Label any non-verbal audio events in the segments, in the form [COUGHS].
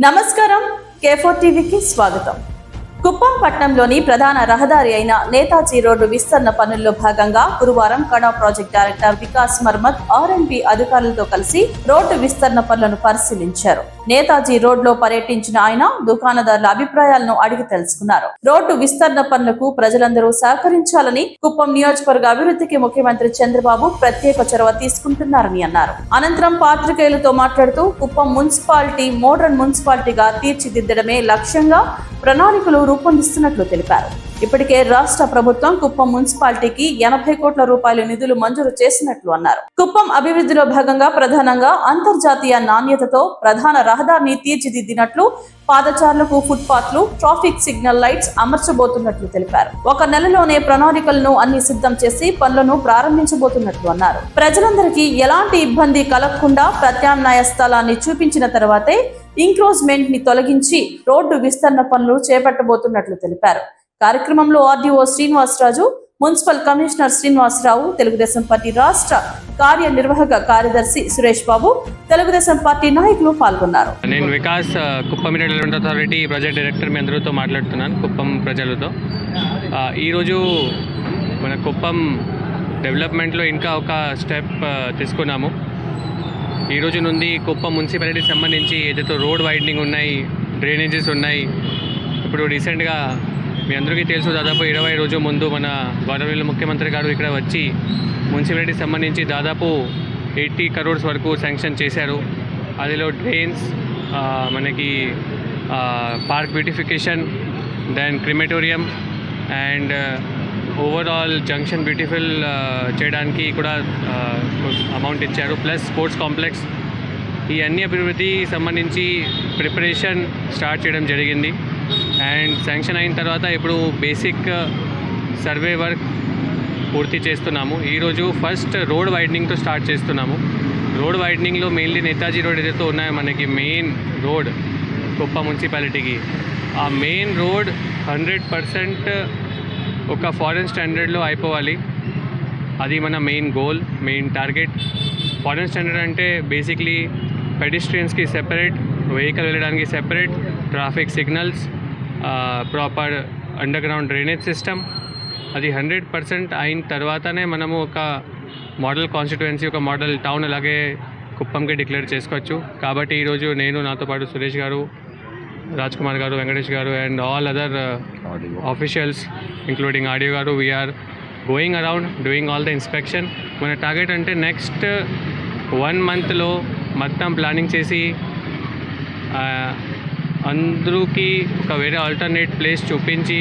నమస్కారం కేఫోర్ టీవీకి స్వాగతం కుప్పం పట్టణంలోని ప్రధాన రహదారి అయిన నేతాజీ రోడ్డు విస్తరణ పనుల్లో భాగంగా గురువారం కడా ప్రాజెక్ట్ డైరెక్టర్ వికాస్ మర్మత్ ఆర్ఎండ్బి అధికారులతో కలిసి రోడ్డు విస్తరణ పనులను పరిశీలించారు. నేతాజీ రోడ్లో పర్యటించిన ఆయన దుకాణదారుల అభిప్రాయాలను అడిగి తెలుసుకున్నారు. రోడ్డు విస్తరణ పనులకు ప్రజలందరూ సహకరించాలని కుప్పం నియోజకవర్గ అభివృద్ధికి ముఖ్యమంత్రి చంద్రబాబు ప్రత్యేక చొరవ తీసుకుంటున్నారని అన్నారు. అనంతరం పాత్రికేయులతో మాట్లాడుతూ కుప్పం మున్సిపాలిటీ మోడర్న్ మున్సిపాలిటీగా తీర్చిదిద్దడమే లక్ష్యంగా ప్రణాళికలు రూపొందిస్తున్నట్లు తెలిపారు. ఇప్పటికే రాష్ట్ర ప్రభుత్వం కుప్పం మున్సిపాలిటీకి ఎనభై కోట్ల రూపాయల నిధులు మంజూరు చేసినట్లు అన్నారు. కుప్పం అభివృద్ధిలో భాగంగా ప్రధానంగా అంతర్జాతీయ నాణ్యతతో ప్రధాన రహదారిని తీర్చిదిద్దినట్లు పాదచారులకు ఫుట్పాత్లు ట్రాఫిక్ సిగ్నల్ లైట్స్ అమర్చబోతున్నట్లు తెలిపారు. ఒక నెలలోనే ప్రణాళికలను అన్ని సిద్ధం చేసి పనులను ప్రారంభించబోతున్నట్లు అన్నారు. ప్రజలందరికీ ఎలాంటి ఇబ్బంది కలగకుండా ప్రత్యామ్నాయ స్థలాన్ని చూపించిన తర్వాతే ఇంక్రోజ్మెంట్ని తొలగించి రోడ్డు విస్తరణ పనులు చేపట్టబోతున్నట్లు తెలిపారు. కార్యక్రమంలో RDO Srinivasaraju municipal commissioner Srinivasarao Telugu Desam party రాష్ట్ర కార్యనిర్వాహక కార్యదర్శి సురేష్ బాబు తెలుగుదేశం పార్టీ నాయకులు పాల్గొన్నారు. నేను Vikas Kuppam development authority project director మీ అందరితో మాట్లాడుతున్నాను కుప్పం ప్రజలతో. ఈరోజు మన కుప్పం డెవలప్మెంట్లో ఇంకా ఒక స్టెప్ తీసుకున్నాము. ఈ రోజు నుండి కుప్పం మున్సిపాలిటీకి సంబంధించి ఏదైతే రోడ్ వైడనింగ్ ఉన్నాయి డ్రైనేజెస్ ఉన్నాయి ఇప్పుడు రీసెంట్గా మీ అందరికీ తెలుసు దాదాపు ఇరవై రోజు ముందు మన గవర్నమెంట్ ముఖ్యమంత్రి గారు ఇక్కడ వచ్చి మున్సిపాలిటీకి సంబంధించి దాదాపు ఎయిటీ కరోడ్స్ వరకు శాంక్షన్ చేశారు. అదిలో డ్రైన్స్ మనకి park beautification then crematorium and overall junction beautiful చేయడానికి కూడా అమౌంట్ ఇచ్చారు. Plus sports complex. ఈ అన్ని అభివృద్ధి సంబంధించి ప్రిపరేషన్ స్టార్ట్ చేయడం జరిగింది. అండ్ శాంక్షన్ అయిన తర్వాత ఇప్పుడు బేసిక్ సర్వే వర్క్ పూర్తి చేస్తున్నాము. ఈరోజు ఫస్ట్ రోడ్ వైడనింగ్తో స్టార్ట్ చేస్తున్నాము. రోడ్ వైడనింగ్లో మెయిన్లీ నేతాజీ రోడ్ ఏదైతే ఉన్నాయో మనకి మెయిన్ రోడ్ కుప్ప మున్సిపాలిటీకి. ఆ మెయిన్ రోడ్ హండ్రెడ్ పర్సెంట్ ఒక ఫారెన్ స్టాండర్డ్లో అయిపోవాలి. అది మన main goal main target. Foreign standard అంటే బేసిక్లీ పెడిస్ట్రియన్స్కి సెపరేట్ వెహికల్ వెళ్ళడానికి separate traffic signals proper underground drainage system అది హండ్రెడ్ పర్సెంట్ అయిన తర్వాతనే మనము ఒక మోడల్ కాన్స్టిట్యుయెన్సీ ఒక మోడల్ టౌన్ అలాగే కుప్పంకి డిక్లేర్ చేసుకోవచ్చు. కాబట్టి ఈరోజు నేను నాతో పాటు సురేష్ గారు Raj Kumar garu Venkatesh garu and all other officials including RDO garu we're going around doing all the inspection మన టార్గెట్ అంటే నెక్స్ట్ వన్ మంత్లో మొత్తం ప్లానింగ్ చేసి ఆ, అందరికీ ఒక వేరే ఆల్టర్నేట్ ప్లేస్ చూపించి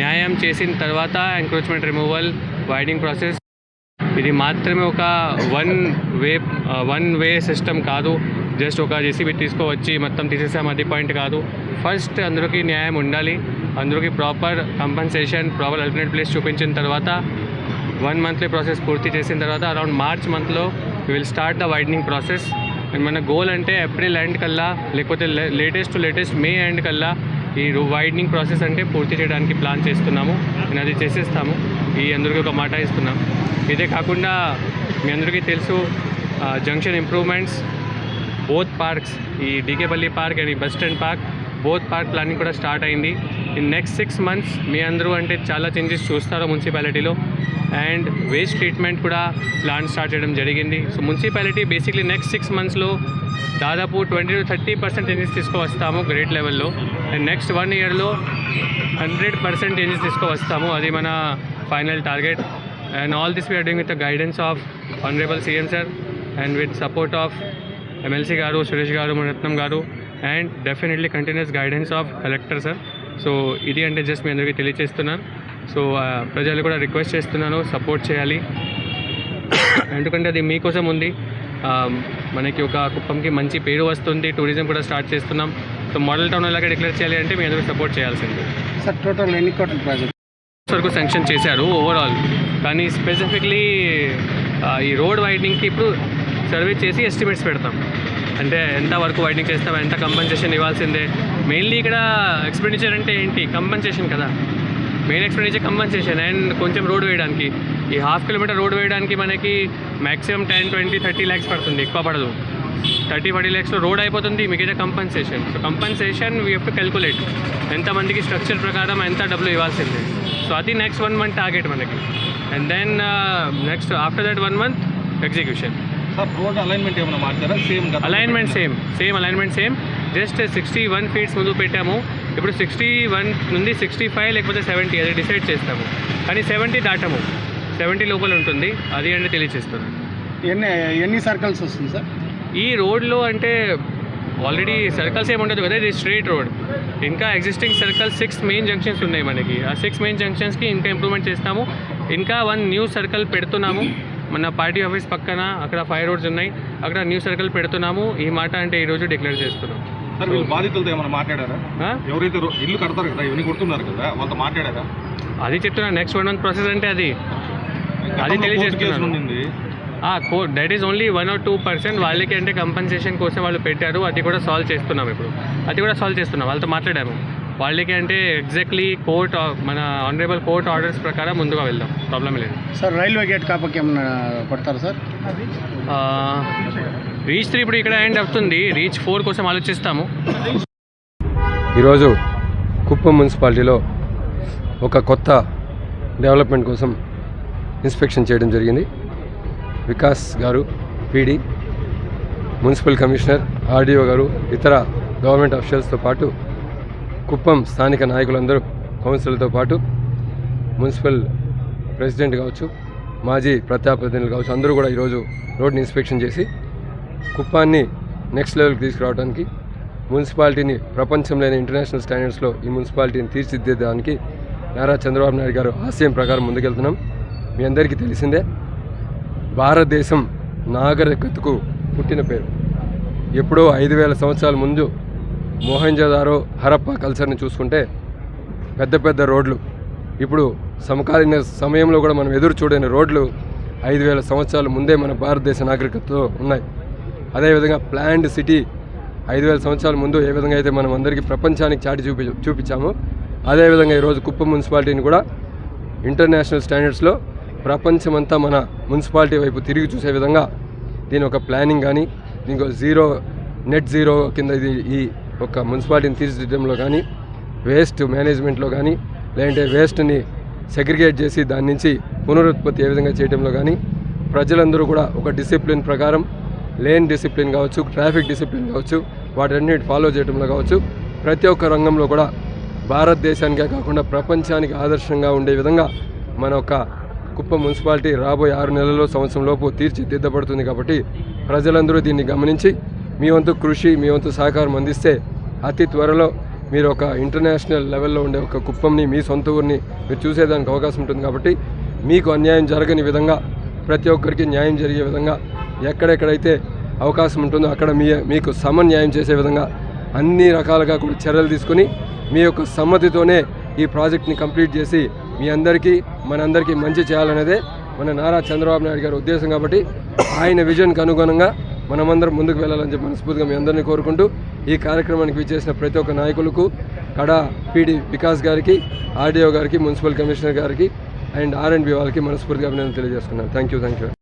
న్యాయం చేసిన తర్వాత ఎంక్రోచ్మెంట్ రిమూవల్ వైడింగ్ ప్రాసెస్ ఇది మాత్రమే ఒక one way one way system కాదు. జస్ట్ ఒక జేసీబీ తీసుకువచ్చి మొత్తం తీసేసాం అది పాయింట్ కాదు. ఫస్ట్ అందరికీ న్యాయం ఉండాలి. అందరికీ proper compensation proper alternate place చూపించిన తర్వాత వన్ మంత్లీ ప్రాసెస్ పూర్తి చేసిన తర్వాత అరౌండ్ మార్చ్ మంత్లో will start the widening process and మన గోల్ అంటే ఏప్రిల్ ఎండ్ కల్లా లేకపోతే latest to latest May end కల్లా ఈ వైడనింగ్ ప్రాసెస్ అంటే పూర్తి చేయడానికి ప్లాన్ చేస్తున్నాము. నేను అది చేసేస్తాము. ఈ అందరికీ ఒక మాట ఇస్తున్నాం. ఇదే కాకుండా మీ అందరికీ తెలుసు జంక్షన్ ఇంప్రూవ్మెంట్స్ బోత్ పార్క్స్ ఈ డీకేపల్లి పార్క్ అండ్ ఈ bus stand park both park planning కూడా స్టార్ట్ అయింది. ఇన్ నెక్స్ట్ సిక్స్ మంత్స్ మీ అందరూ అంటే చాలా చేంజెస్ చూస్తారు మున్సిపాలిటీలో. అండ్ వేస్ట్ ట్రీట్మెంట్ కూడా ప్లాన్ స్టార్ట్ చేయడం జరిగింది. So municipality basically next six మంత్స్లో దాదాపు twenty to thirty percent changes తీసుకువస్తాము great లెవెల్లో అండ్ నెక్స్ట్ వన్ ఇయర్లో హండ్రెడ్ పర్సెంట్ చేంజెస్ తీసుకువస్తాము. అది మన final target and all this we're doing with the guidance of honourable CM sir and with support of MLC garu Suresh garu Ratnam garu. And definitely continuous guidance of collector sir so ఇది అంటే just మీ అందరికీ తెలియజేస్తున్నాను so ప్రజలు కూడా request చేస్తున్నాను support చేయాలి. [COUGHS] ఎందుకంటే అది మీకోసం ఉంది. మనకి ఒక కుప్పంకి మంచి పేరు వస్తుంది టూరిజం కూడా స్టార్ట్ చేస్తున్నాం. సో మోడల్ టౌన్ అలాగే డిక్లేర్ చేయాలి అంటే మీ అందరూ సపోర్ట్ చేయాల్సింది. సార్ టోటల్ ఎన్ని కోట్ల ప్రాజెక్ట్ వరకు శాంక్షన్ చేశారు ఓవరాల్ కానీ స్పెసిఫిక్లీ ఈ రోడ్ వైడనింగ్కి ఇప్పుడు సర్వే చేసి ఎస్టిమేట్స్ పెడతాం. అంటే ఎంత వరకు వైడింగ్ చేస్తాం ఎంత కంపన్సేషన్ ఇవ్వాల్సిందే. మెయిన్లీ ఇక్కడ ఎక్స్పెండిచర్ అంటే ఏంటి? కంపెన్సేషన్ కదా. మెయిన్ ఎక్స్పెండిచర్ కంపెన్సేషన్ అండ్ కొంచెం రోడ్ వేయడానికి. ఈ హాఫ్ కిలోమీటర్ రోడ్ వేయడానికి మనకి maximum ten twenty thirty lakhs పడుతుంది. ఎక్కువ పడదు. థర్టీ ఫార్టీ ల్యాక్స్లో రోడ్ అయిపోతుంది మిగతా compensation so compensation we have to calculate ఎంతమందికి స్ట్రక్చర్ ప్రకారం ఎంత డబ్బులు ఇవ్వాల్సిందే. సో అది నెక్స్ట్ వన్ మంత్ టార్గెట్ మనకి. And then next after that one month execution sir road alignment ఏమైనా మార్చారా? Same alignment same same alignment same just sixty one feets ముందు పెట్టాము. ఇప్పుడు సిక్స్టీ వన్ నుండి సిక్స్టీ ఫైవ్ లేకపోతే సెవెంటీ అది decide చేస్తాము. కానీ సెవెంటీ దాటము. సెవెంటీ లోపల ఉంటుంది. అది అంటే తెలియచేస్తున్నాను ఎన్ని ఎన్ని సర్కిల్స్ వస్తుంది సార్ ఈ రోడ్లో అంటే ఆల్రెడీ సర్కిల్స్ ఏమి ఉండదు కదా? ఇది స్ట్రైట్ రోడ్ ఇంకా existing circle six main junctions ఉన్నాయి మనకి. ఆ సిక్స్ మెయిన్ జంక్షన్స్కి ఇంకా ఇంప్రూవ్మెంట్ చేస్తాము. ఇంకా వన్ న్యూ సర్కిల్ పెడుతున్నాము. మన పార్టీ ఆఫీస్ పక్కన అక్కడ ఫైవ్ రోడ్స్ ఉన్నాయి. అక్కడ న్యూ సర్కిల్ పెడుతున్నాము. ఈ మాట అంటే ఈరోజు డిక్లేర్ చేస్తున్నాం. సార్ వీళ్ళు బాధితులతో ఏమైనా మాట్లాడారా? ఎవరైతే ఇల్లు కడతారు కదా ఇవన్నీ కొడుతున్నారు కదా వాళ్ళతో మాట్లాడారా? అది చెప్తున్నా నెక్స్ట్ వన్ మంత్ ప్రాసెస్ అంటే అది. అది కోర్టు తెలియజేస్తున్నాను. That is only one or two percent వాళ్ళకి అంటే కంపన్సేషన్ కోసం వాళ్ళు పెట్టారు. అది కూడా సాల్వ్ చేస్తున్నాం ఇప్పుడు. అది కూడా సాల్వ్ చేస్తున్నాం. వాళ్ళతో మాట్లాడాము. వాళ్ళకి అంటే ఎగ్జాక్ట్లీ కోర్ట్ మన ఆనరబుల్ కోర్ట్ ఆర్డర్స్ ప్రకారం ముందుగా వెళ్దాం. ప్రాబ్లం లేదు. సార్ రైల్వే గేట్ కాపకి ఏమన్నా కొడతారు సార్? రీచ్ త్రీ ఇప్పుడు ఇక్కడ ఎండ్ అవుతుంది. రీచ్ ఫోర్ కోసం ఆలోచిస్తాము. ఈరోజు కుప్పం మున్సిపాలిటీలో ఒక కొత్త డెవలప్మెంట్ కోసం ఇన్స్పెక్షన్ చేయడం జరిగింది. వికాస్ గారు పీడీ మున్సిపల్ కమిషనర్ ఆర్డీఓ గారు ఇతర గవర్నమెంట్ అఫీషియల్స్తో పాటు కుప్పం స్థానిక నాయకులందరూ కౌన్సిలర్తో పాటు మున్సిపల్ ప్రెసిడెంట్ కావచ్చు మాజీ ప్రజాప్రతినిధులు కావచ్చు అందరూ కూడా ఈరోజు రోడ్ని ఇన్స్పెక్షన్ చేసి కుప్పాన్ని నెక్స్ట్ లెవెల్కి తీసుకురావడానికి మున్సిపాలిటీని ప్రపంచంలోని ఇంటర్నేషనల్ స్టాండర్డ్స్లో ఈ మున్సిపాలిటీని తీర్చిదిద్దడానికి నారా చంద్రబాబు నాయుడు గారు ఆశయం ప్రకారం ముందుకెళ్తున్నాం. మీ అందరికీ తెలిసిందే భారతదేశం నాగరికతకు పుట్టిన పేరు. ఎప్పుడో ఐదు వేల సంవత్సరాల ముందు మోహంజదారో హరప్ప కల్చర్ని చూసుకుంటే పెద్ద పెద్ద రోడ్లు. ఇప్పుడు సమకాలీన సమయంలో కూడా మనం ఎదురు చూడని రోడ్లు ఐదు వేల సంవత్సరాల ముందే మన భారతదేశ నాగరికతలో ఉన్నాయి. అదేవిధంగా ప్లాండ్ సిటీ ఐదు వేల సంవత్సరాల ముందు ఏ విధంగా అయితే మనం అందరికీ ప్రపంచానికి చాటి చూపి చూపించామో అదేవిధంగా ఈరోజు కుప్పం మున్సిపాలిటీని కూడా ఇంటర్నేషనల్ స్టాండర్డ్స్లో ప్రపంచమంతా మన మున్సిపాలిటీ వైపు తిరిగి చూసే విధంగా దీని ఒక ప్లానింగ్ కానీ దీనికి జీరో నెట్ జీరో కింద ఇది ఈ ఒక మున్సిపాలిటీని తీర్చిదిద్దడంలో కానీ వేస్ట్ మేనేజ్మెంట్లో కానీ లేదంటే వేస్ట్ని సెగ్రిగేట్ చేసి దాని నుంచి పునరుత్పత్తి ఏ విధంగా చేయడంలో కానీ ప్రజలందరూ కూడా ఒక డిసిప్లిన్ ప్రకారం లేన్ డిసిప్లిన్ కావచ్చు ట్రాఫిక్ డిసిప్లిన్ కావచ్చు వాటన్నిటి ఫాలో చేయడంలో కావచ్చు ప్రతి ఒక్క రంగంలో కూడా భారతదేశానికే కాకుండా ప్రపంచానికి ఆదర్శంగా ఉండే విధంగా మన యొక్క కుప్పం మున్సిపాలిటీ రాబోయే ఆరు నెలల్లో సంవత్సరం లోపు తీర్చిదిద్దబడుతుంది కాబట్టి ప్రజలందరూ దీన్ని గమనించి మీ వంతు కృషి మీ వంతు సహకారం అందిస్తే అతి త్వరలో మీరు ఒక ఇంటర్నేషనల్ లెవెల్లో ఉండే ఒక కుప్పంని మీ సొంత ఊరిని మీరు చూసేదానికి అవకాశం ఉంటుంది కాబట్టి మీకు అన్యాయం జరగని విధంగా ప్రతి ఒక్కరికి న్యాయం జరిగే విధంగా ఎక్కడెక్కడైతే అవకాశం ఉంటుందో అక్కడ మీ మీకు సమన్యాయం చేసే విధంగా అన్ని రకాలుగా కూడా చర్యలు తీసుకుని మీ యొక్క సమ్మతితోనే ఈ ప్రాజెక్ట్ని కంప్లీట్ చేసి మీ అందరికీ మనందరికీ మంచి చేయాలనేదే మన నారా చంద్రబాబు నాయుడు గారి ఉద్దేశం కాబట్టి ఆయన విజన్కి అనుగుణంగా మనమందరం ముందుకు వెళ్ళాలని చెప్పి మనస్ఫూర్తిగా మీ అందరినీ కోరుకుంటూ ఈ కార్యక్రమానికి విచ్చేసిన ప్రతి ఒక్క నాయకులకు కడా పీడి వికాస్ గారికి ఆర్డీఓ గారికి మున్సిపల్ కమిషనర్ గారికి అండ్ ఆర్ అండ్ బి వాళ్ళకి మనస్ఫూర్తిగా అభినందన తెలియజేసుకున్నాను థ్యాంక్ యూ థ్యాంక్ యూ